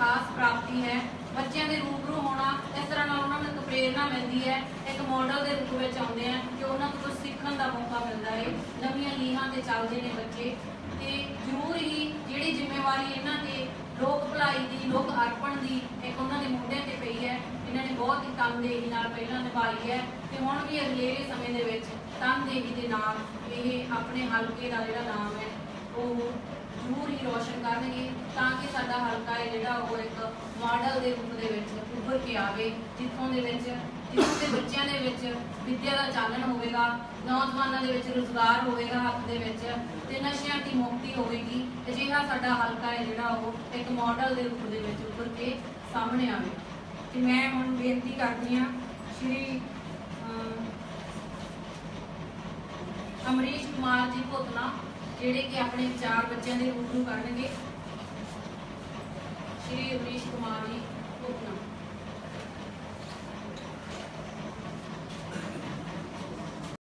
ਖਾਸ ਪ੍ਰਾਪਤੀ ਹੈ। ਬੱਚਿਆਂ ਦੇ ਰੂਬਰੂ ਹੋਣਾ, ਇਸ ਤਰ੍ਹਾਂ ਨਾਲ ਉਹਨਾਂ ਨੂੰ ਇੱਕ ਪ੍ਰੇਰਣਾ ਮਿਲਦੀ ਹੈ, ਇੱਕ ਮਾਡਲ ਦੇ ਰੂਪ ਵਿੱਚ ਆਉਂਦੇ ਆ ਕਿ ਉਹਨਾਂ ਨੂੰ ਕੁਝ ਸਿੱਖਣ ਦਾ ਮੌਕਾ ਮਿਲਦਾ ਹੈ ਨਵੀਆਂ ਲੀਹਾਂ ਤੇ ਚੱਲਦੇ ਨੇ ਬੱਚੇ। ਤੇ ਜ਼ਰੂਰ ਹੀ ਜਿਹੜੀ ਜ਼ਿੰਮੇਵਾਰੀ ਇਹਨਾਂ ਤੇ ਲੋਕ ਭਲਾਈ ਦੀ, ਲੋਕ ਅਰਪਣ ਦੀ ਇੱਕ ਉਹਨਾਂ ਦੇ ਮੋਢਿਆਂ ਤੇ ਪਈ ਹੈ, ਇਹਨਾਂ ਨੇ ਬਹੁਤ ਹੀ ਤਨਦੇਹੀ ਨਾਲ ਪਹਿਲਾਂ ਨਿਭਾਈ ਹੈ ਤੇ ਹੁਣ ਵੀ ਅਗਲੇ ਸਮੇਂ ਦੇ ਵਿੱਚ ਤਨਦੇਹੀ ਦੇ ਨਾਲ ਇਹ ਆਪਣੇ ਹਲਕੇ ਦਾ ਜਿਹੜਾ ਨਾਮ ਹੈ, ਉਹ ਜ਼ਰੂਰ ਹੀ ਰੋਸ਼ਨ ਕਰਨਗੇ। ਤਾਂ ਕਿ ਸਾਡਾ ਹਲਕਾ ਹੈ ਜਿਹੜਾ ਉਹ ਇੱਕ ਮਾਡਲ ਦੇ ਰੂਪ ਦੇ ਵਿੱਚ ਉੱਭਰ ਕੇ ਆਵੇ ਜਿੱਥੋਂ ਦੇ ਵਿੱਚ ਜਿੱਥੋਂ ਦੇ ਬੱਚਿਆਂ ਦੇ ਵਿੱਚ ਵਿੱਦਿਆ ਦਾ ਚਾਨਣ ਹੋਵੇਗਾ ਨੌਜਵਾਨਾਂ ਦੇ ਵਿੱਚ ਰੁਜ਼ਗਾਰ ਹੋਵੇਗਾ ਹੱਥ ਦੇ ਵਿੱਚ ਤੇ ਨਸ਼ਿਆਂ ਦੀ ਮੁਕਤੀ ਹੋਵੇਗੀ ਅਜਿਹਾ ਸਾਡਾ ਹਲਕਾ ਹੈ ਜਿਹੜਾ ਉਹ ਇੱਕ ਮਾਡਲ ਦੇ ਰੂਪ ਦੇ ਵਿੱਚ ਉੱਭਰ ਕੇ ਸਾਹਮਣੇ ਆਵੇ। ਤੇ ਮੈਂ ਹੁਣ ਬੇਨਤੀ ਕਰਦੀ ਹਾਂ ਸ਼੍ਰੀ ਅਮ, ਅਮਰੀਸ਼ ਕੁਮਾਰ ਜੀ ਭੋਤਨਾ ਜਿਹੜੇ ਕਿ ਆਪਣੇ ਵਿਚਾਰ ਬੱਚਿਆਂ ਦੇ ਰੂਪ ਨੂੰ ਕਰਨਗੇ Kumani